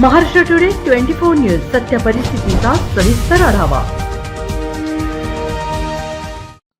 Maharashtra today twenty four news सत्य परिस्थितीचा सविस्तर आढावा.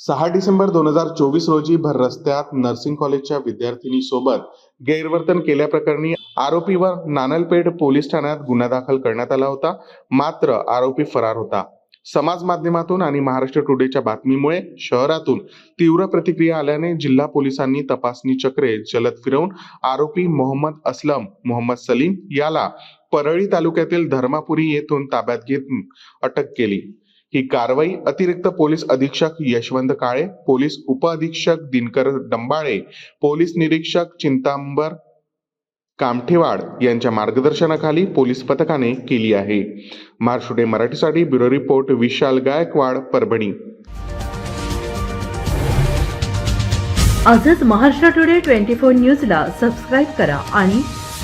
सहा डिसेंबर दोन हजार चोवीस रोजी भर रस्त्यात नर्सिंग कॉलेजच्या विद्यार्थिनी सोबत गैरवर्तन केल्याप्रकरणी आरोपीवर नानलपेठ पोलीस ठाण्यात गुन्हा दाखल करण्यात आला होता. मात्र आरोपी फरार होता. समाज माध्यमातून आणि महाराष्ट्र टुडेच्या बातमीमुळे शहरातून तीव्र प्रतिक्रिया आल्याने जिल्हा पोलिसांनी तपासणी चक्रे जलद फिरवून आरोपी मोहम्मद असलम मोहम्मद सलीम याला परळी तालुक्यातील धर्मापुरी येथून ताब्यात घेत अटक केली. ही कारवाई अतिरिक्त पोलीस अधीक्षक यशवंत काळे पोलीस उपअधीक्षक दिनकर डंबाळे पोलीस निरीक्षक चिंतांबर कामठेवाड यांच्या मार्गदर्शनाखाली पोलीस पथकाने केली आहे. महाराष्ट्र मराठीसाठी ब्युरो रिपोर्ट विशाल गायकवाड परभणी. आजच महाराष्ट्र टुडे ट्वेंटी फोर न्यूजला सबस्क्राईब करा आणि